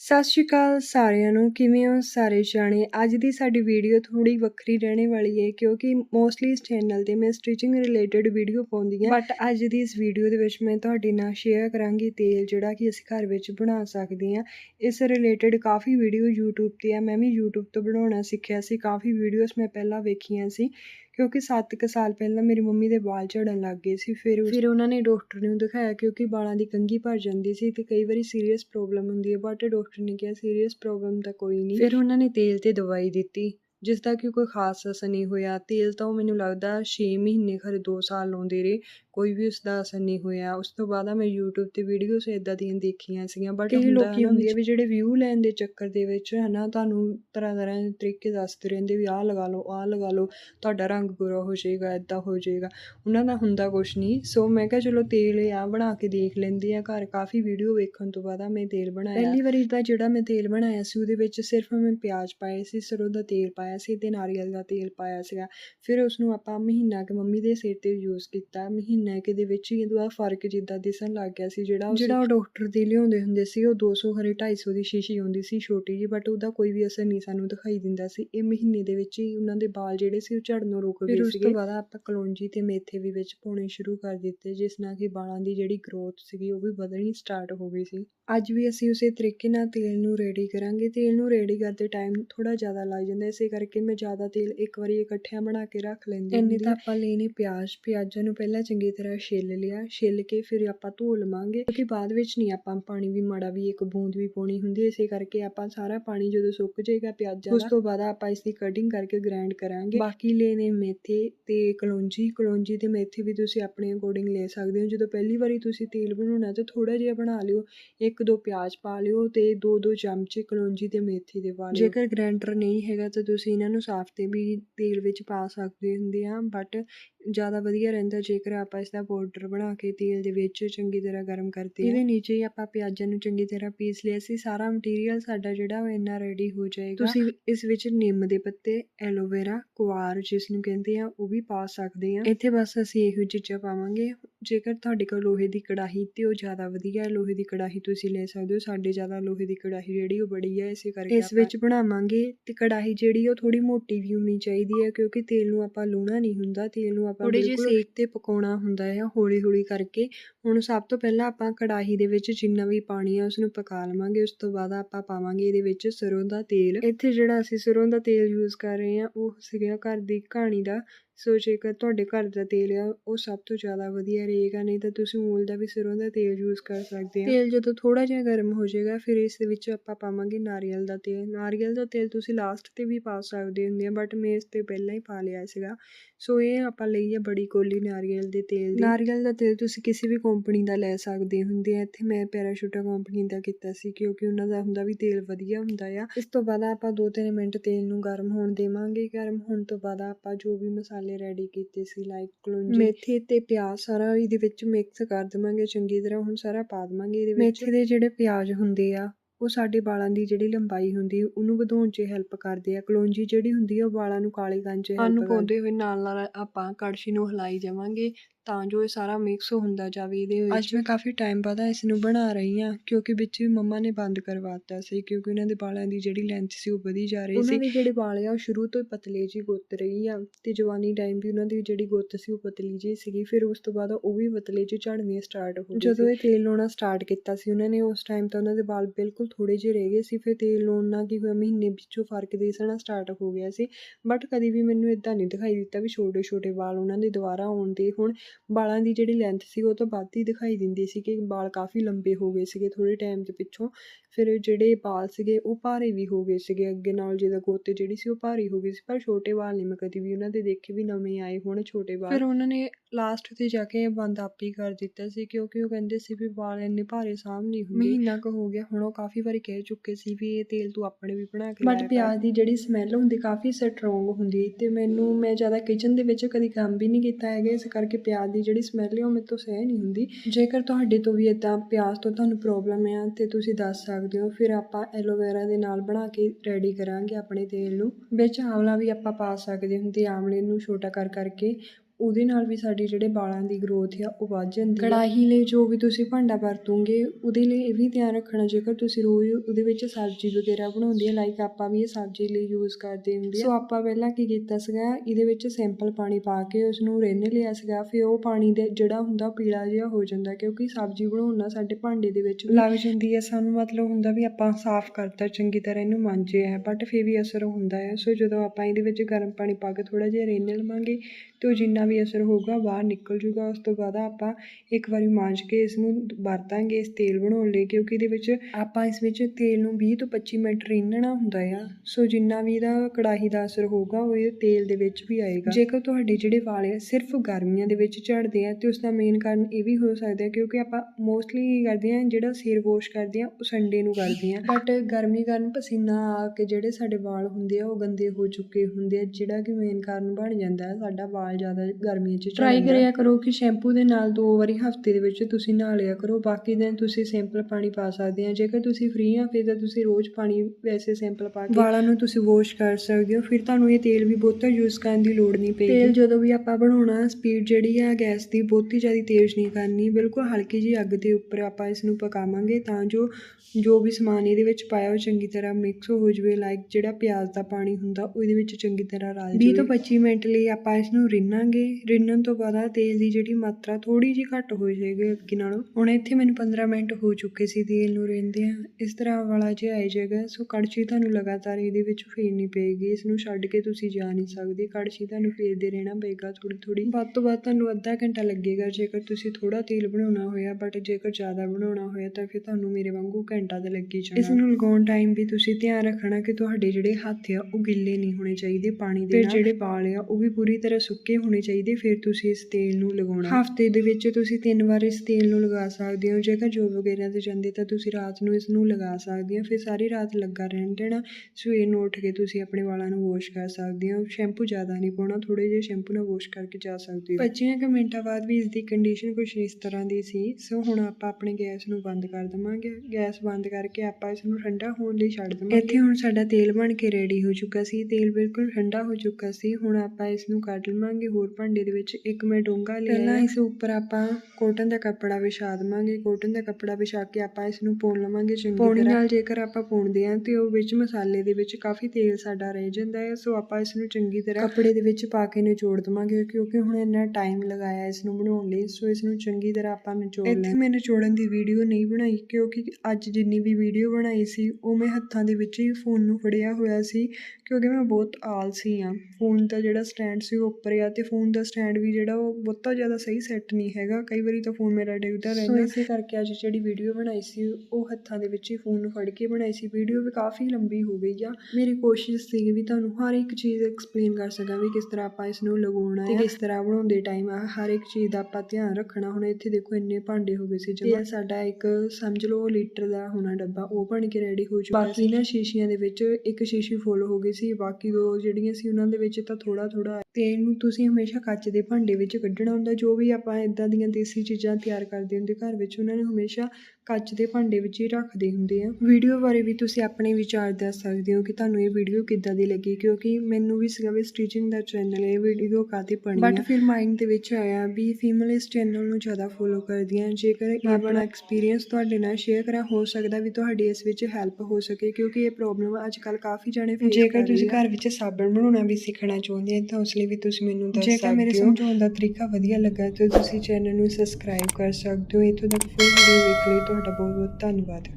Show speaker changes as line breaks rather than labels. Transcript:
ਸਤਿ ਸ਼੍ਰੀ ਅਕਾਲ ਸਾਰਿਆਂ ਨੂੰ ਕਿਵੇਂ ਹੋ ਸਾਰੇ ਜਾਣੇ? ਅੱਜ ਦੀ ਸਾਡੀ ਵੀਡੀਓ ਥੋੜੀ ਵੱਖਰੀ ਰਹਿਣੇ ਵਾਲੀ ਹੈ ਕਿਉਂਕਿ ਮੋਸਟਲੀ ਇਸ ਚੈਨਲ ਤੇ ਮੈਂ ਸਟਿਚਿੰਗ ਰਿਲੇਟਡ ਵੀਡੀਓ ਪਾਉਂਦੀ ਹਾਂ ਬਟ ਅੱਜ ਦੀ ਇਸ ਵੀਡੀਓ ਦੇ ਵਿੱਚ ਮੈਂ ਤੁਹਾਡੇ ਨਾਲ ਸ਼ੇਅਰ ਕਰਾਂਗੀ ਤੇਲ ਜਿਹੜਾ ਕਿ ਅਸੀਂ ਘਰ ਵਿੱਚ ਬਣਾ ਸਕਦੇ ਹਾਂ ਇਸ ਰਿਲੇਟਡ ਕਾਫੀ ਵੀਡੀਓ YouTube ਤੇ ਆ ਮੈਂ ਵੀ YouTube ਤੋਂ ਬਣਾਉਣਾ ਸਿੱਖਿਆ ਸੀ ਕਾਫੀ ਵੀਡੀਓਜ਼ ਮੈਂ ਪਹਿਲਾਂ ਵੇਖੀਆਂ ਸੀ। ਕਿਉਂਕਿ 7 ਕੁ ਸਾਲ ਪਹਿਲਾਂ ਮੇਰੀ ਮੰਮੀ ਦੇ ਵਾਲ ਝੜਨ ਲੱਗ ਗਏ ਸੀ ਫਿਰ ਫਿਰ ਉਹਨਾਂ ਨੇ ਡਾਕਟਰ ਨੂੰ ਦਿਖਾਇਆ ਕਿਉਂਕਿ ਵਾਲਾਂ ਦੀ ਕੰਘੀ ਭਰ ਜਾਂਦੀ ਸੀ ਤੇ ਕਈ ਵਾਰੀ ਸੀਰੀਅਸ ਪ੍ਰੋਬਲਮ ਹੁੰਦੀ ਹੈ ਬਟ ਡਾਕਟਰ ਨੇ ਕਿਹਾ ਸੀਰੀਅਸ ਪ੍ਰੋਬਲਮ ਤਾਂ ਕੋਈ ਨਹੀਂ। ਫਿਰ ਉਹਨਾਂ ਨੇ ਤੇਲ ਤੇ ਦਵਾਈ ਦਿੱਤੀ। ਜਿਸ ਦਾ ਕਿ ਕੋਈ ਖਾਸ ਅਸਰ ਨਹੀਂ ਹੋਇਆ। ਤੇਲ ਤਾਂ ਉਹ ਮੈਨੂੰ ਲੱਗਦਾ 6 ਮਹੀਨੇ ਖਰੇ 2 ਸਾਲ ਲਾਉਂਦੇ ਰਹੇ। ਕੋਈ ਵੀ ਉਸ ਦਾ ਅਸਰ ਨਹੀਂ ਹੋਇਆ। ਉਸ ਤੋਂ ਬਾਅਦ ਮੈਂ YouTube ਤੇ ਵੀਡੀਓਜ਼ ਇਦਾਂ ਦੀਆਂ ਦੇਖੀਆਂ ਸੀਗੀਆਂ। ਬਟ ਕਈ ਲੋਕੀ ਹੁੰਦੇ ਵੀ ਜਿਹੜੇ ਵਿਊ ਲੈਣ ਦੇ ਚੱਕਰ ਦੇ ਵਿੱਚ ਹਨਾ ਤੁਹਾਨੂੰ ਤਰ੍ਹਾਂ ਤਰ੍ਹਾਂ ਦੇ ਤਰੀਕੇ ਦੱਸਦੇ ਰਹਿੰਦੇ ਵੀ ਆਹ ਲਗਾ ਲਓ ਆਹ ਲਗਾ ਲਓ ਤੁਹਾਡਾ ਰੰਗ ਗੋਰਾ ਹੋ ਜਾਏਗਾ ਇਦਾਂ ਹੋ ਜਾਏਗਾ। ਉਹਨਾਂ ਦਾ ਹੁੰਦਾ ਕੁਛ ਨਹੀਂ। ਸੋ ਮੈਂ ਕਿਹਾ ਚਲੋ ਤੇਲ ਆ ਬਣਾ ਕੇ ਦੇਖ ਲੈਂਦੇ ਆ ਘਰ। ਕਾਫੀ ਵੀਡੀਓ ਵੇਖਣ ਤੋਂ ਬਾਅਦ ਮੈਂ ਤੇਲ ਬਣਾਇਆ। ਪਹਿਲੀ ਵਾਰੀ ਤਾਂ ਜਿਹੜਾ ਮੈਂ ਤੇਲ ਬਣਾਇਆ ਸੀ ਉਹਦੇ ਵਿੱਚ ਸਿਰਫ ਮੈਂ ਪਿਆਜ਼ ਪਾਏ ਸੀ ਸਰੋਂ ਦਾ ਤੇਲ ਪਾਇਆ ਸੀ ਤੇ ਨਾਰੀਅਲ ਦਾ ਤੇਲ ਪਾਇਆ ਸੀਗਾ। ਫਿਰ ਉਸ ਨੂੰ ਆਪਾਂ ਮਹੀਨਾ ਕਿ ਮੰਮੀ ਦੇ ਸਿਰ ਤੇ ਯੂਜ਼ ਕੀਤਾ। ਮਹੀਨਾ ਕਿ ਦੇ ਵਿੱਚ ਹੀ ਇਹਦਾ ਫ਼ਰਕ ਜਿੱਦਾਂ ਦਿਸਣ ਲੱਗ ਗਿਆ ਸੀ। ਜਿਹੜਾ ਜਿਹੜਾ ਡਾਕਟਰ ਦੇ ਲਿਆਉਂਦੇ ਹੁੰਦੇ ਸੀ ਉਹ 200 ਖਰੇ 250 ਦੀ ਸ਼ੀਸ਼ੀ ਆਉਂਦੀ ਸੀ ਛੋਟੀ ਜੀ ਬਟ ਉਹਦਾ ਕੋਈ ਵੀ ਅਸਰ ਨਹੀਂ ਸਾਨੂੰ ਦਿਖਾਈ ਦਿੰਦਾ ਸੀ। ਇਹ ਮਹੀਨੇ ਦੇ ਵਿੱਚ ਹੀ ਉਹਨਾਂ ਦੇ ਵਾਲ ਜਿਹੜੇ ਸੀ ਉਹ ਝੜਨੋਂ ਰੁਕ ਗਏ ਸੀ ਫਿਰ ਉਸ ਤੋਂ ਬਾਅਦ ਆਪਾਂ ਕਲੌਂਜੀ ਤੇ ਮੇਥੇ ਵੀ ਵਿੱਚ ਪਾਉਣੇ ਸ਼ੁਰੂ ਕਰ ਦਿੱਤੇ ਜਿਸ ਨਾਲ ਕਿ ਵਾਲਾਂ ਦੀ ਜਿਹੜੀ ਗਰੋਥ ਸੀਗੀ ਉਹ ਵੀ ਵਧਣੀ ਸਟਾਰਟ ਹੋ ਗਈ ਸੀ। ਅੱਜ ਵੀ ਅਸੀਂ ਉਸੇ ਤਰੀਕੇ ਨਾਲ ਤੇਲ ਨੂੰ ਰੈਡੀ ਕਰਾਂਗੇ। ਤੇਲ ਨੂੰ ਰੈਡੀ ਕਰਦੇ ਟਾਈਮ ਥੋੜਾ ਜ਼ਿਆਦਾ ਲੱਗ ਜਾਂਦਾ ਇਸੇ ਕਰਕੇ ਮੈਂ ਜ਼ਿਆਦਾ ਤੇਲ ਇੱਕ ਵਾਰੀ ਇਕੱਠਿਆਂ ਬਣਾ ਕੇ ਰੱਖ ਲੈਂਦੀ ਇੰਨੇ ਤਾਂ ਆਪਾਂ ਲੈਣੇ ਪਿਆਜ਼ ਪਿਆਜ਼ਾਂ ਨੂੰ ਪਹਿਲਾਂ ਚੰਗੀ ਤਰ੍ਹਾਂ ਛਿੱਲ ਲਿਆ ਛਿੱਲ ਕੇ ਫਿਰ ਆਪਾਂ ਧੋ ਲਵਾਂਗੇ। ਕਿਉਂਕਿ ਬਾਅਦ ਵਿੱਚ ਨਹੀਂ ਆਪਾਂ ਪਾਣੀ ਵੀ ਮਾੜਾ ਵੀ ਇੱਕ ਬੂੰਦ ਵੀ ਪਾਉਣੀ ਹੁੰਦੀ ਇਸੇ ਕਰਕੇ ਆਪਾਂ ਸਾਰਾ ਪਾਣੀ ਜਦੋਂ ਸੁੱਕ ਜਾਏਗਾ ਪਿਆਜ਼ਾਂ ਦਾ ਉਸ ਤੋਂ ਬਾਅਦ ਆਪਾਂ ਇਸ ਦੀ ਕਟਿੰਗ ਕਰਕੇ ਗ੍ਰਾਈਂਡ ਕਰਾਂਗੇ। ਬਾਕੀ ਲੈਣੇ ਮੇਥੇ ਤੇ ਕਲੌਂਜੀ ਕਲੌਂਜੀ ਤੇ ਮੇਥੇ ਵੀ ਤੁਸੀਂ ਆਪਣੇ ਅਕੋਰਡਿੰਗ ਲੈ ਸਕਦੇ ਹੋ। ਜਦੋਂ ਪਹਿਲੀ ਵਾਰੀ ਤੁਸੀਂ ਤੇਲ ਬਣਾਉਣਾ ਤਾਂ ਥੋੜਾ ਜਿਹਾ ਬਣਾ ਲਿਓ ਇੱਕ ਦੋ ਪਿਆਜ਼ ਪਾ ਲਿਓ ਤੇ ਦੋ ਦੋ ਚਮਚੇ ਕਲੌਂਜੀ ਤੇ ਮੇਥੀ ਦੇ ਪਾ ਲਿਓ। ਜੇਕਰ ਗ੍ਰਾਈਂਡਰ ਨਹੀਂ ਹੈਗਾ ਤਾਂ ਤੁਸੀਂ ਇਹਨਾਂ ਨੂੰ ਸਾਫ਼ ਤੇ ਵੀ ਤੇਲ ਵਿੱਚ ਪਾ ਸਕਦੇ ਹੁੰਦੇ ਹਾਂ ਬਟ ਜ਼ਿਆਦਾ ਵਧੀਆ ਰਹਿੰਦਾ ਜੇਕਰ ਆਪਾਂ ਇਸ ਦਾ ਪਾਊਡਰ ਬਣਾ ਕੇ ਤੇਲ ਦੇ ਵਿੱਚ ਚੰਗੀ ਤਰ੍ਹਾਂ ਗਰਮ ਕਰਦੇ ਹਾਂ। ਇਹਦੇ ਨੀਚੇ ਹੀ ਆਪਾਂ ਪਿਆਜ਼ਾਂ ਨੂੰ ਚੰਗੀ ਤਰ੍ਹਾਂ ਪੀਸ ਲਿਆ ਸੀ। ਸਾਰਾ ਮਟੀਰੀਅਲ ਸਾਡਾ ਜਿਹੜਾ ਉਹ ਇੰਨਾ ਰੈਡੀ ਹੋ ਜਾਏਗਾ। ਤੁਸੀਂ ਇਸ ਵਿੱਚ ਨਿੰਮ ਦੇ ਪੱਤੇ ਐਲੋਵੇਰਾ ਕੁਆਰ ਜਿਸ ਨੂੰ ਕਹਿੰਦੇ ਆ ਉਹ ਵੀ ਪਾ ਸਕਦੇ ਆ ਇੱਥੇ ਬਸ ਅਸੀਂ ਇਹੋ ਚੀਜ਼ਾਂ ਪਾਵਾਂਗੇ। ਜੇਕਰ ਤੁਹਾਡੇ ਕੋਲ ਲੋਹੇ ਦੀ ਕੜਾਹੀ ਤੇ ਉਹ ਜ਼ਿਆਦਾ ਵਧੀਆ ਹੈ ਲੋਹੇ ਦੀ ਕੜਾਹੀ ਤੁਸੀਂ ਲੈ ਸਕਦੇ ਹੋ। ਸਾਡੇ ਜ਼ਿਆਦਾ ਲੋਹੇ ਦੀ ਕੜਾਹੀ ਜਿਹੜੀ ਉਹ ਬੜੀ ਹੈ ਇਸੇ ਕਰਕੇ ਇਸ ਵਿੱਚ ਬਣਾਵਾਂਗੇ ਤੇ ਕੜਾਹੀ ਜਿਹੜੀ ਉਹ ਥੋੜੀ ਮੋਟੀ ਵੀ ਹੋਣੀ ਚਾਹੀਦੀ ਹੈ ਕਿਉਂਕਿ ਤੇਲ ਨੂੰ ਆਪਾਂ ਲੂਣਾ ਨਹੀਂ ਹੁੰਦਾ। ਤੇਲ ਨੂੰ ਆਪਾਂ ਥੋੜੇ ਜਿਹੇ ਸੇਕ ਤੇ ਪਕਾਉਣਾ ਹੁੰਦਾ ਹੈ ਹੌਲੀ ਹੌਲੀ ਕਰਕੇ। ਹੁਣ ਸਭ ਤੋਂ ਪਹਿਲਾਂ ਆਪਾਂ ਕੜਾਹੀ ਦੇ ਵਿੱਚ ਜਿੰਨਾ ਵੀ ਪਾਣੀ ਆ ਉਸ ਨੂੰ ਪਕਾ ਲਵਾਂਗੇ। ਉਸ ਤੋਂ ਬਾਅਦ ਆਪਾਂ ਪਾਵਾਂਗੇ ਇਹਦੇ ਵਿੱਚ ਸਰੋਂ ਦਾ ਤੇਲ। ਇੱਥੇ ਜਿਹੜਾ ਅਸੀਂ ਸਰੋਂ ਦਾ ਤੇਲ ਯੂਜ਼ ਕਰ ਰਹੇ ਹਾਂ ਉਹ ਸੀਗਾ ਘਰ ਦੀ ਕਹਾਣੀ ਦਾ ਸੋ ਜੇਕਰ ਤੁਹਾਡੇ ਘਰ ਦਾ ਤੇਲ ਆ, ਉਹ ਸਭ ਤੋਂ ਜ਼ਿਆਦਾ ਵਧੀਆ ਰਹੇਗਾ, ਨਹੀਂ ਤਾਂ ਤੁਸੀਂ ਮੂਲ ਦਾ ਵੀ ਸਰੋਂ ਦਾ ਤੇਲ ਯੂਜ਼ ਕਰ ਸਕਦੇ ਆ। ਤੇਲ ਜਦੋਂ ਥੋੜਾ ਜਿਹਾ ਗਰਮ ਹੋ ਜਾਏਗਾ, ਫਿਰ ਇਸ ਦੇ ਵਿੱਚ ਆਪਾਂ ਪਾਵਾਂਗੇ ਨਾਰੀਅਲ ਦਾ ਤੇਲ। ਨਾਰੀਅਲ ਦਾ ਤੇਲ ਤੁਸੀਂ ਲਾਸਟ ਤੇ ਵੀ ਪਾ ਸਕਦੇ ਹੁੰਦੇ ਆ ਬਟ ਮੈਂ ਇਸ ਤੇ ਪਹਿਲਾਂ ਹੀ ਪਾ ਲਿਆ ਸੀਗਾ। ਸੋ ਇਹ ਆਪਾਂ ਲਈ ਆ ਬੜੀ ਕੋਲੀ ਨਾਰੀਅਲ ਦੇ ਤੇਲ ਦੀ। ਨਾਰੀਅਲ ਦਾ ਤੇਲ ਤੁਸੀਂ ਕਿਸੇ ਵੀ ਕੰਪਨੀ ਦਾ ਲੈ ਸਕਦੇ ਹੁੰਦੇ ਆ। ਇੱਥੇ ਮੈਂ ਪੈਰਾਸ਼ੂਟਾ ਕੰਪਨੀ ਦਾ ਕੀਤਾ ਸੀ, ਕਿਉਂਕਿ ਉਹਨਾਂ ਦਾ ਹੁੰਦਾ ਵੀ ਤੇਲ ਵਧੀਆ ਹੁੰਦਾ ਆ। ਇਸ ਤੋਂ ਬਾਅਦ ਆਪਾਂ 2-3 ਮਿੰਟ ਤੇਲ ਨੂੰ ਗਰਮ ਹੋਣ ਦੇਵਾਂਗੇ। ਗਰਮ ਹੋਣ ਤੋਂ ਬਾਅਦ ਆਪਾਂ ਜੋ ਵੀ ਮਸਾਲੇ ਰੈਡੀ ਕੀਤੇ ਸੀ ਲਾਈਕ ਕਲੌਂਜੀ ਮੇਥੀ ਤੇ ਪਿਆਜ਼ ਸਾਰਾ ਇਹਦੇ ਵਿੱਚ ਮਿਕਸ ਕਰ ਦੇਵਾਂਗੇ ਚੰਗੀ ਤਰ੍ਹਾਂ ਹੁਣ ਸਾਰਾ ਪਾ ਦੇਵਾਂਗੇ ਇਹਦੇ ਵਿੱਚ। ਮੇਥੀ ਦੇ ਜਿਹੜੇ ਪਿਆਜ਼ ਹੁੰਦੇ ਆ ਉਹ ਸਾਡੇ ਵਾਲਾਂ ਦੀ ਜਿਹੜੀ ਲੰਬਾਈ ਹੁੰਦੀ ਉਹਨੂੰ ਵਧਾਉਣ 'ਚ ਹੈਲਪ ਕਰਦੇ ਆ। ਕਲੌਂਜੀ ਜਿਹੜੀ ਹੁੰਦੀ ਆ ਵਾਲਾਂ ਨੂੰ ਕਾਲੇ ਕਰਨ 'ਚ ਹੈਲਪ ਪਾਉਂਦੇ ਹੋਏ ਨਾਲ ਨਾਲ ਆਪਾਂ ਕੜਛੀ ਨੂੰ ਹਿਲਾਈ ਜਾਵਾਂਗੇ। ਤਾਂ ਜੋ ਇਹ ਸਾਰਾ ਮਿਕਸ ਹੁੰਦਾ ਜਾਵੇ ਇਹਦੇ ਵਿੱਚ। ਅੱਜ ਮੈਂ ਕਾਫੀ ਟਾਈਮ ਬਾਅਦ ਇਸ ਨੂੰ ਬਣਾ ਰਹੀ ਹਾਂ ਕਿਉਂਕਿ ਵਿੱਚ ਵੀ ਮੰਮਾ ਨੇ ਬੰਦ ਕਰਵਾਤਾ ਸੀ ਕਿਉਂਕਿ ਉਹਨਾਂ ਦੇ ਵਾਲਾਂ ਦੀ ਜਿਹੜੀ ਲੈਂਥ ਸੀ ਉਹ ਵਧੀ ਜਾ ਰਹੀ ਸੀ। ਉਹਨਾਂ ਦੇ ਜਿਹੜੇ ਵਾਲ ਆ ਉਹ ਸ਼ੁਰੂ ਤੋਂ ਹੀ ਪਤਲੇ ਜੀ ਗੁੱਤ ਰਹੀ ਆ ਤੇ ਜਵਾਨੀ ਟਾਈਮ ਵੀ ਉਹਨਾਂ ਦੀ ਜਿਹੜੀ ਗੁੱਤ ਸੀ ਉਹ ਪਤਲੀ ਜੀ ਸੀਗੀ ਫਿਰ ਉਸ ਤੋਂ ਬਾਅਦ ਉਹ ਵੀ ਪਤਲੇ ਜੀ ਝੜਨੇ ਸਟਾਰਟ ਹੋ ਗਏ ਜਦੋਂ ਇਹ ਤੇਲ ਲਾਉਣਾ ਸਟਾਰਟ ਕੀਤਾ ਸੀ ਉਹਨਾਂ ਨੇ ਉਸ ਟਾਈਮ ਤਾਂ ਉਹਨਾਂ ਦੇ ਵਾਲ ਬਿਲਕੁਲ ਥੋੜੇ ਜਿਹੇ ਰਹਿ ਗਏ ਸੀ ਫਿਰ ਤੇਲ ਲਾਉਣ ਨਾਲ ਕੀ ਹੋਇਆ ਮਹੀਨੇ ਵਿੱਚੋਂ ਫ਼ਰਕ ਦਿਸਣਾ ਸਟਾਰਟ ਹੋ ਗਿਆ ਸੀ। ਬਟ ਕਦੀ ਵੀ ਮੈਨੂੰ ਇਦਾਂ ਨਹੀਂ ਦਿਖਾਈ ਦਿੱਤਾ ਵੀ ਛੋਟੇ ਛੋਟੇ ਵਾਲ ਉਹਨਾਂ ਦੇ ਦੁਬਾਰਾ ਆਉਣ ਦੇ ਹੁਣ। ਵਾਲਾਂ ਦੀ ਜਿਹੜੀ ਲੈਂਥ ਸੀ, ਉਹ ਤਾਂ ਵੱਧ ਹੀ ਦਿਖਾਈ ਦਿੰਦੀ ਸੀ ਕਿ ਵਾਲ ਕਾਫੀ ਲੰਬੇ ਹੋ ਗਏ ਸੀਗੇ ਥੋੜੇ ਟਾਈਮ ਦੇ ਪਿੱਛੋਂ। ਫਿਰ ਜਿਹੜੇ ਵਾਲ ਸੀਗੇ, ਉਹ ਭਾਰੇ ਵੀ ਹੋ ਗਏ ਸੀਗੇ। ਅੱਗੇ ਨਾਲ ਜਿਹਦਾ ਗੋਤੇ ਜਿਹੜੀ ਸੀ, ਉਹ ਭਾਰੀ ਹੋ ਗਈ ਸੀ, ਪਰ ਛੋਟੇ ਵਾਲ ਨਹੀਂ ਮੈਂ ਕਦੀ ਵੀ ਉਹਨਾਂ ਦੇ ਦੇਖੇ ਵੀ ਨਵੇਂ ਆਏ ਹੋਣ ਛੋਟੇ ਵਾਲ। ਫਿਰ ਉਹਨਾਂ ਨੇ ਲਾਸਟ ਤੇ ਜਾ ਕੇ ਬੰਦ ਆਪ ਹੀ ਕਰ ਦਿੱਤਾ ਸੀ ਕਿਉਂਕਿ ਉਹ ਕਹਿੰਦੇ ਸੀ ਵੀ ਵਾਲ ਇੰਨੇ ਭਾਰੇ ਸਾਂਭ ਨਹੀਂ ਹੁੰਦੇ। ਮਹੀਨਾ ਕੁ ਹੋ ਗਿਆ ਹੁਣ ਉਹ ਕਾਫੀ ਵਾਰੀ ਕਹਿ ਚੁੱਕੇ ਸੀ ਵੀ ਇਹ ਤੇਲ ਤੂੰ ਆਪਣੇ ਵੀ ਬਣਾ ਕੇ ਬਟ ਪਿਆਜ਼ ਦੀ ਜਿਹੜੀ ਸਮੈਲ ਹੁੰਦੀ ਕਾਫੀ ਸਟਰੋਂਗ ਹੁੰਦੀ ਤੇ ਮੈਨੂੰ ਮੈਂ ਜ਼ਿਆਦਾ ਕਿਚਨ ਦੇ ਵਿੱਚ ਕਦੀ ਕੰਮ ਵੀ ਨਹੀਂ ਕੀਤਾ ਹੈਗਾ ਇਸ ਕਰਕੇ ਪਿਆਜ਼ ਦੀ ਜਿਹੜੀ ਸਮੈਲ ਹੈ ਉਹ ਮੇਰੇ ਤੋਂ ਸਹਿ ਨਹੀਂ ਹੁੰਦੀ। ਜੇਕਰ ਤੁਹਾਡੇ ਤੋਂ ਵੀ ਇਦਾਂ ਪਿਆਜ਼ ਤੋਂ ਤੁਹਾਨੂੰ ਪ੍ਰੋਬਲਮ ਆ ਤੇ ਤੁਸੀਂ ਦੱਸ ਸਕਦੇ ਹੋ ਫਿਰ ਆਪਾਂ ਐਲੋਵੇਰਾ ਦੇ ਨਾਲ ਬਣਾ ਕੇ ਰੈਡੀ ਕਰਾਂਗੇ ਆਪਣੇ ਤੇਲ ਨੂੰ। ਵਿੱਚ ਆਂਵਲਾ ਵੀ ਆਪਾਂ ਪਾ ਸਕਦੇ ਹੁੰਦੇ ਆਂਵਲੇ ਨੂੰ ਛੋਟਾ ਕਰ ਕਰਕੇ। ਉਹਦੇ ਨਾਲ ਵੀ ਸਾਡੇ ਜਿਹੜੇ ਵਾਲਾਂ ਦੀ ਗਰੋਥ ਆ ਉਹ ਵੱਧ ਜਾਂਦੀ ਹੈ ਕੜਾਹੀ ਲਈ ਜੋ ਵੀ ਤੁਸੀਂ ਭਾਂਡਾ ਵਰਤੋਗੇ ਉਹਦੇ ਲਈ ਇਹ ਵੀ ਧਿਆਨ ਰੱਖਣਾ ਜੇਕਰ ਤੁਸੀਂ ਰੋਜ਼ ਉਹਦੇ ਵਿੱਚ ਸਬਜ਼ੀ ਵਗੈਰਾ ਬਣਾਉਂਦੇ ਆ ਲਾਈਕ ਆਪਾਂ ਵੀ ਇਹ ਸਬਜ਼ੀ ਲਈ ਯੂਜ਼ ਕਰਦੇ ਹੁੰਦੇ ਆ। ਸੋ ਆਪਾਂ ਪਹਿਲਾਂ ਕੀ ਕੀਤਾ ਸੀਗਾ ਇਹਦੇ ਵਿੱਚ ਸਿੰਪਲ ਪਾਣੀ ਪਾ ਕੇ ਉਸ ਨੂੰ ਰਿੰਨ ਲਿਆ ਸੀਗਾ ਫਿਰ ਉਹ ਪਾਣੀ ਦੇ ਜਿਹੜਾ ਹੁੰਦਾ ਪੀਲਾ ਜਿਹਾ ਹੋ ਜਾਂਦਾ ਕਿਉਂਕਿ ਸਬਜ਼ੀ ਬਣਾਉਣ ਸਾਡੇ ਭਾਂਡੇ ਦੇ ਵਿੱਚ ਲੱਗ ਜਾਂਦੀ ਹੈ ਸਾਨੂੰ ਮਤਲਬ ਹੁੰਦਾ ਵੀ ਆਪਾਂ ਸਾਫ਼ ਕਰਤਾ ਚੰਗੀ ਤਰ੍ਹਾਂ ਇਹਨੂੰ ਮਾਂਜਿਆ ਹੈ ਬਟ ਫਿਰ ਵੀ ਅਸਰ ਹੁੰਦਾ ਹੈ ਸੋ ਜਦੋਂ ਆਪਾਂ ਇਹਦੇ ਵਿੱਚ ਗਰਮ ਪਾਣੀ ਪਾ ਕੇ ਥੋੜਾ ਜਿਹਾ ਰਿੰਨ ਲਵਾਂਗੇ ਤੇ ਉਹ ਜਿੰਨਾ ਵੀ ਅਸਰ ਹੋਊਗਾ, ਬਾਹਰ ਨਿਕਲ ਜੂਗਾ, ਉਸ ਤੋਂ ਬਾਅਦ ਆਪਾਂ ਇੱਕ ਵਾਰੀ ਮਾਂਜ ਕੇ ਇਸ ਨੂੰ ਵਰਤਾਂਗੇ ਇਸ ਤੇਲ ਬਣਾਉਣ ਲਈ, ਕਿਉਂਕਿ ਇਹਦੇ ਵਿੱਚ ਆਪਾਂ ਇਸ ਵਿੱਚ ਤੇਲ ਨੂੰ 20 ਤੋਂ 25 ਮਿੰਟ ਰਿੰਨਣਾ ਹੁੰਦਾ ਆ। ਸੋ ਜਿੰਨਾ ਵੀ ਇਹਦਾ ਕੜਾਹੀ ਦਾ ਅਸਰ ਹੋਊਗਾ, ਉਹ ਇਹ ਤੇਲ ਦੇ ਵਿੱਚ ਵੀ ਆਏਗਾ। ਜੇਕਰ ਤੁਹਾਡੇ ਜਿਹੜੇ ਵਾਲ ਆ, ਸਿਰਫ ਗਰਮੀਆਂ ਦੇ ਵਿੱਚ ਝੜਦੇ ਆ, ਤੇ ਉਸ ਦਾ ਮੇਨ ਕਾਰਨ ਇਹ ਵੀ ਹੋ ਸਕਦਾ ਹੈ ਕਿਉਂਕਿ ਆਪਾਂ ਮੋਸਟਲੀ ਕੀ ਕਰਦੇ ਆ, ਜਿਹੜਾ ਸਿਰ ਵਾਸ਼ ਕਰਦੇ ਆ, ਉਹ ਸੰਡੇ ਨੂੰ ਕਰਦੇ ਆ। ਬਟ ਗਰਮੀ ਕਾਰਨ ਪਸੀਨਾ ਆ ਕੇ ਜਿਹੜੇ ਸਾਡੇ ਵਾਲ ਹੁੰਦੇ ਆ, ਉਹ ਗੰਦੇ ਹੋ ਚੁੱਕੇ ਹੁੰਦੇ ਆ, ਜਿਹੜਾ ਕਿ ਮੇਨ ਕਾਰਨ ਬਣ ਜਾਂਦਾ ਹੈ ਸਾਡਾ ਵਾਲ ਜ਼ਿਆਦਾ ਗਰਮੀਆਂ 'ਚ ਟਰਾਈ ਕਰਿਆ ਕਰੋ ਕਿ ਸ਼ੈਂਪੂ ਦੇ ਨਾਲ ਦੋ ਵਾਰੀ ਹਫ਼ਤੇ ਦੇ ਵਿੱਚ ਤੁਸੀਂ ਨਹਾ ਲਿਆ ਕਰੋ। ਬਾਕੀ ਦਿਨ ਤੁਸੀਂ ਸਿੰਪਲ ਪਾਣੀ ਪਾ ਸਕਦੇ ਆ। ਜੇਕਰ ਤੁਸੀਂ ਫ੍ਰੀ ਆ ਫਿਰ ਤਾਂ ਤੁਸੀਂ ਰੋਜ਼ ਪਾਣੀ ਵੈਸੇ ਸਿੰਪਲ ਪਾ ਕੇ ਵਾਲਾਂ ਨੂੰ ਤੁਸੀਂ ਵਾਸ਼ ਕਰ ਸਕਦੇ ਹੋ। ਫਿਰ ਤੁਹਾਨੂੰ ਇਹ ਤੇਲ ਵੀ ਬਹੁਤਾ ਯੂਜ਼ ਕਰਨ ਦੀ ਲੋੜ ਨਹੀਂ ਪਏਗੀ। ਤੇਲ ਜਦੋਂ ਵੀ ਆਪਾਂ ਬਣਾਉਣਾ ਸਪੀਡ ਜਿਹੜੀ ਆ ਗੈਸ ਦੀ ਬਹੁਤੀ ਜ਼ਿਆਦਾ ਤੇਜ਼ ਨਹੀਂ ਕਰਨੀ। ਬਿਲਕੁਲ ਹਲਕੀ ਜਿਹੀ ਅੱਗ ਦੇ ਉੱਪਰ ਆਪਾਂ ਇਸ ਨੂੰ ਪਕਾਵਾਂਗੇ ਤਾਂ ਜੋ ਜੋ ਵੀ ਸਮਾਨ ਇਹਦੇ ਵਿੱਚ ਪਾਇਆ ਉਹ ਚੰਗੀ ਤਰ੍ਹਾਂ ਮਿਕਸ ਹੋ ਜਵੇ। ਲਾਈਕ ਜਿਹੜਾ ਪਿਆਜ਼ ਦਾ ਪਾਣੀ ਹੁੰਦਾ ਉਹ ਇਹਦੇ ਵਿੱਚ ਚੰਗੀ ਤਰ੍ਹਾਂ ਰਲ ਜਾਵੇ 20 ਤੋਂ 25 ਮਿੰਟ ਲਈ ਆਪਾਂ ਇਸ ਨੂੰ ਰਿੰਨਾਂਗੇ। ਰਿੰਨਣ ਤੋਂ ਬਾਅਦ ਆ ਤੇਲ ਦੀ ਜਿਹੜੀ ਮਾਤਰਾ ਥੋੜੀ ਜਿਹੀ ਘੱਟ ਹੋ ਜਾਏਗੀ ਅੱਗੇ ਨਾਲੋਂ। ਹੁਣ ਇੱਥੇ ਮੈਨੂੰ 15 ਮਿੰਟ ਹੋ ਚੁੱਕੇ ਸੀ ਤੇਲ ਨੂੰ ਰਿੰਨਦਿਆਂ ਇਸ ਤਰ੍ਹਾਂ ਵਾਲਾ ਜਿਹਾ ਆਈ ਜਾਏਗਾ ਸੋ ਕੜਛੀ ਤੁਹਾਨੂੰ ਲਗਾਤਾਰ ਇਹਦੇ ਵਿੱਚ ਫੇਰਨੀ ਪਏਗੀ। ਇਸ ਨੂੰ ਛੱਡ ਕੇ ਤੁਸੀਂ ਜਾ ਨਹੀਂ ਸਕਦੇ। ਕੜਛੀ ਤੁਹਾਨੂੰ ਫੇਰਦੇ ਰਹਿਣਾ ਪਏਗਾ ਥੋੜੀ ਥੋੜੀ ਵੱਧ ਤੋਂ ਵੱਧ ਤੁਹਾਨੂੰ ਅੱਧਾ ਘੰਟਾ ਲੱਗੇਗਾ ਜੇਕਰ ਤੁਸੀਂ ਥੋੜਾ ਤੇਲ ਬਣਾਉਣਾ ਹੋਇਆ ਬਟ ਜੇਕਰ ਜ਼ਿਆਦਾ ਬਣਾਉਣਾ ਹੋਇਆ ਤਾਂ ਫਿਰ ਤੁਹਾਨੂੰ ਮੇਰੇ ਵਾਂਗੂ ਘੰਟਾ ਤਾਂ ਲੱਗੀ ਜਾਣਾ। ਇਸ ਨੂੰ ਲਗਾਉਣ ਟਾਈਮ ਵੀ ਤੁਸੀਂ ਧਿਆਨ ਰੱਖਣਾ ਕਿ ਤੁਹਾਡੇ ਜਿਹੜੇ ਹੱਥ ਆ ਉਹ ਗਿੱਲੇ ਨਹੀਂ ਹੋਣੇ ਚਾਹੀਦੇ। ਪਾਣੀ ਦੇ ਨਾਲ ਫਿਰ ਜਿਹੜੇ ਵਾਲ ਆ ਉਹ ਵੀ ਪੂਰੀ ਤਰ੍ਹਾਂ ਸੁੱਕੇ ਹੋਣੇ ਚਾਹੀਦੇ ਫਿਰ ਤੁਸੀਂ ਇਸ ਤੇਲ ਨੂੰ ਲਗਾਉਣਾ। ਹਫ਼ਤੇ ਦੇ ਵਿੱਚ ਤੁਸੀਂ ਤਿੰਨ ਵਾਰ ਇਸ ਤੇਲ ਨੂੰ ਲਗਾ ਸਕਦੇ ਹੋ। ਜੇਕਰ ਜੋਬ ਵਗੈਰਾ ਤੇ ਜਾਂਦੇ ਤਾਂ ਤੁਸੀਂ ਰਾਤ ਨੂੰ ਇਸ ਨੂੰ ਲਗਾ ਸਕਦੇ ਹੋ। ਫਿਰ ਸਾਰੀ ਰਾਤ ਲੱਗਾ ਰਹਿਣ ਦੇਣਾ। ਸਵੇਰ ਨੂੰ ਉੱਠ ਕੇ ਤੁਸੀਂ ਆਪਣੇ ਵਾਲਾਂ ਨੂੰ ਵਾਸ਼ ਕਰ ਸਕਦੇ ਹੋ। ਸ਼ੈਂਪੂ ਜ਼ਿਆਦਾ ਨਹੀਂ ਪਾਉਣਾ ਥੋੜੇ ਜਿਹੇ ਸ਼ੈਂਪੂ ਨਾਲ ਵਾਸ਼ ਕਰਕੇ ਜਾ ਸਕਦੇ ਹੋ। 25 ਕੁ ਮਿੰਟਾਂ ਬਾਅਦ ਵੀ ਇਸ ਦੀ ਕੰਡੀਸ਼ਨ ਕੁਝ ਇਸ ਤਰ੍ਹਾਂ ਦੀ ਸੀ। ਸੋ ਹੁਣ ਆਪਾਂ ਆਪਣੇ ਗੈਸ ਨੂੰ ਬੰਦ ਕਰ ਦਵਾਂਗੇ। ਗੈਸ ਬੰਦ ਕਰਕੇ ਆਪਾਂ ਇਸ ਨੂੰ ਠੰਡਾ ਹੋਣ ਲਈ ਛੱਡ ਦਵਾਂਗੇ। ਇੱਥੇ ਹੁਣ ਸਾਡਾ ਤੇਲ ਬਣ ਕੇ ਰੈਡੀ ਹੋ ਚੁੱਕਾ ਸੀ। ਤੇਲ ਬਿਲਕੁਲ ਠੰਡਾ ਹੋ ਚੁੱਕਾ ਸੀ। ਹੁਣ ਆਪਾਂ ਇਸ ਨੂੰ ਕੱਢ ਲਵਾਂਗੇ। ਹੋਰ ਭਾਂਡੇ ਦੇ ਵਿੱਚ ਇੱਕ ਮੈਂ ਡੋਂਗਾ ਲਿਆ ਪਹਿਲਾਂ ਇਸ ਉੱਪਰ ਆਪਾਂ ਕੋਟਨ ਦਾ ਕੱਪੜਾ ਵਿਛਾ ਦਵਾਂਗੇ ਕੋਟਨ ਦਾ ਕੱਪੜਾ ਵਿਛਾ ਕੇ ਆਪਾਂ ਇਸ ਨੂੰ ਪੂਣ ਲਵਾਂਗੇ ਚੰਗੀ ਤਰ੍ਹਾਂ। ਪੌਣੀ ਨਾਲ ਜੇਕਰ ਆਪਾਂ ਪੂਣਦੇ ਹਾਂ ਤੇ ਉਹ ਵਿੱਚ ਮਸਾਲੇ ਦੇ ਵਿੱਚ ਕਾਫੀ ਤੇਲ ਸਾਡਾ ਰਹਿ ਜਾਂਦਾ ਹੈ ਸੋ ਆਪਾਂ ਇਸ ਨੂੰ ਚੰਗੀ ਤਰ੍ਹਾਂ ਕੱਪੜੇ ਦੇ ਵਿੱਚ ਪਾ ਕੇ ਨਿਚੋੜ ਦਵਾਂਗੇ ਕਿਉਂਕਿ ਹੁਣ ਇੰਨਾ ਟਾਈਮ ਲਗਾਇਆ ਇਸ ਨੂੰ ਬਣਾਉਣ ਲਈ ਸੋ ਇਸ ਨੂੰ ਚੰਗੀ ਤਰ੍ਹਾਂ ਆਪਾਂ ਨਿਚੋੜ ਲੈਣਾ। ਇੱਥੇ ਮੈਂ ਨਿਚੋੜਨ ਦੀ ਵੀਡੀਓ ਨਹੀਂ ਬਣਾਈ ਕਿਉਂਕਿ ਅੱਜ ਜਿੰਨੀ ਵੀ ਵੀਡੀਓ ਬਣਾਈ ਸੀ ਉਹ ਮੈਂ ਹੱਥਾਂ ਦੇ ਵਿੱਚ ਹੀ ਫੋਨ ਨੂੰ ਫੜਿਆ ਹੋਇਆ ਸੀ ਕਿਉਂਕਿ ਮੈਂ ਬਹੁਤ ਆਲਸੀ ਆ। ਫੋਨ ਦਾ ਜਿਹੜਾ ਸਟੈਂਡ ਸੀ ਉਹ ਉੱਪਰ ਆ ਤੇ ਫੋਨ ਦਾ ਸਟੈਂਡ ਵੀ ਜਿਹੜਾ ਉਹ ਬਹੁਤਾ ਜ਼ਿਆਦਾ ਸਹੀ ਸੈੱਟ ਨਹੀਂ ਹੈਗਾ। ਕਈ ਵਾਰੀ ਤਾਂ ਫੋਨ ਮੇਰਾ ਡਿੱਗਦਾ ਰਹਿੰਦਾ। ਇਸੇ ਕਰਕੇ ਅੱਜ ਜਿਹੜੀ ਵੀਡੀਓ ਬਣਾਈ ਸੀ ਉਹ ਹੱਥਾਂ ਦੇ ਵਿੱਚ ਹੀ ਫੋਨ ਨੂੰ ਫੜ ਕੇ ਬਣਾਈ ਸੀ। ਵੀਡੀਓ ਵੀ ਕਾਫੀ ਲੰਬੀ ਹੋ ਗਈ ਆ। ਮੇਰੀ ਕੋਸ਼ਿਸ਼ ਸੀ ਵੀ ਤੁਹਾਨੂੰ ਹਰ ਇੱਕ ਚੀਜ਼ ਐਕਸਪਲੇਨ ਕਰ ਸਕਾਂ ਵੀ ਕਿਸ ਤਰ੍ਹਾਂ ਆਪਾਂ ਇਸ ਨੂੰ ਲਗਾਉਣਾ ਹੈ ਤੇ ਕਿਸ ਤਰ੍ਹਾਂ ਬਣਾਉਂਦੇ ਟਾਈਮ ਆ। ਹਰ ਇੱਕ ਚੀਜ਼ ਦਾ ਆਪਾਂ ਧਿਆਨ ਰੱਖਣਾ। ਹੁਣ ਇੱਥੇ ਦੇਖੋ ਇੰਨੇ ਭਾਂਡੇ ਹੋ ਗਏ ਸੀ ਜਮਾ। ਸਾਡਾ ਇੱਕ ਸਮਝ ਲਓ ਲੀਟਰ ਦਾ ਹੋਣਾ ਡੱਬਾ ਉਹ ਬਣ ਕੇ ਰੈਡੀ ਹੋ ਚੁੱਕਾ ਸੀ। ਬਾਕੀ ਨਾ ਸ਼ੀਸ਼ੀਆਂ ਦੇ ਵਿੱਚ ਇੱਕ ਸ਼ੀਸ਼ੀ ਫੁੱਲ ਹੋ ਗਈ ਸੀ। ਬਾਕੀ ਦੋ ਜਿਹੜੀਆਂ ਸੀ ਉਹਨਾਂ ਦੇ ਵਿੱਚ ਤਾਂ ਥੋੜਾ ਥੋੜਾ ਤੇ ਇਹਨੂੰ ਤੁਸੀਂ ਹਮੇਸ਼ਾ ਕੱਚ ਦੇ ਭਾਂਡੇ ਵਿੱਚ ਕੱਢਣਾ ਹੁੰਦਾ ਜੋ ਵੀ ਆਪਾਂ ਇਦਾਂ ਦੀਆਂ ਦੇਸੀ ਚੀਜ਼ਾਂ ਤਿਆਰ ਕਰਦੇ ਹੁੰਦੇ ਘਰ ਵਿੱਚ ਉਹਨਾਂ ਨੂੰ ਹਮੇਸ਼ਾ ਕੱਚ ਦੇ ਭਾਂਡੇ ਵਿੱਚ ਹੀ ਰੱਖਦੇ ਹੁੰਦੇ ਆ। ਵੀਡੀਓ ਬਾਰੇ ਵੀ ਤੁਸੀਂ ਆਪਣੇ ਵਿਚਾਰ ਦੱਸ ਸਕਦੇ ਹੋ ਕਿ ਤੁਹਾਨੂੰ ਇਹ ਵੀਡੀਓ ਕਿੱਦਾਂ ਦੀ ਲੱਗੀ ਕਿਉਂਕਿ ਮੈਨੂੰ ਵੀ ਸੀਗਾ ਵੀ ਸਟਿਚਿੰਗ ਦਾ ਚੈਨਲ ਹੈ ਵੀਡੀਓ ਕਾਤੇ ਪਣੀ ਬਟ ਫਿਰ ਮਾਈਂਡ ਦੇ ਵਿੱਚ ਆਇਆ ਵੀ ਫੀਮੇਲ ਇਸ ਚੈਨਲ ਨੂੰ ਜ਼ਿਆਦਾ ਫੋਲੋ ਕਰਦੀਆਂ ਜੇਕਰ ਇਹ ਆਪਣਾ ਐਕਸਪੀਰੀਅੰਸ ਤੁਹਾਡੇ ਨਾਲ ਸ਼ੇਅਰ ਕਰਾਂ ਹੋ ਸਕਦਾ ਵੀ ਤੁਹਾਡੀ ਇਸ ਵਿੱਚ ਹੈਲਪ ਹੋ ਸਕੇ ਕਿਉਂਕਿ ਇਹ ਪ੍ਰੋਬਲਮ ਅੱਜ ਕੱਲ ਕਾਫੀ ਜਾਣੇ ਫੇਸ ਜੇਕਰ ਤੁਸੀਂ ਘਰ ਵਿੱਚ ਸਾਬਣ ਬਣਾਉਣਾ ਵੀ ਸਿੱਖਣਾ ਚਾਹੁੰਦੇ ਹੋ ਤਾਂ ਉਸ ਲਈ ਵੀ ਤੁਸੀਂ ਮੈਨੂੰ ਦੱਸ ਸਕਦੇ ਜੇਕਰ ਮੇਰੇ ਸਮਝਾਉਣ ਦਾ ਤਰੀਕਾ ਵਧੀਆ ਲੱਗਾ ਤਾਂ ਤੁਸੀਂ ਚੈਨਲ ਨੂੰ ਸਬਸਕ੍ਰਾਈਬ ਕਰ ਸਕਦੇ ਹੋ। ਇੱਥੋਂ ਤੱਕ ਫੁੱਲ ਵੀਡੀਓ ਵੇਖ ਲਈ ਤੁਹਾਡਾ ਬਹੁਤ ਬਹੁਤ ਧੰਨਵਾਦ।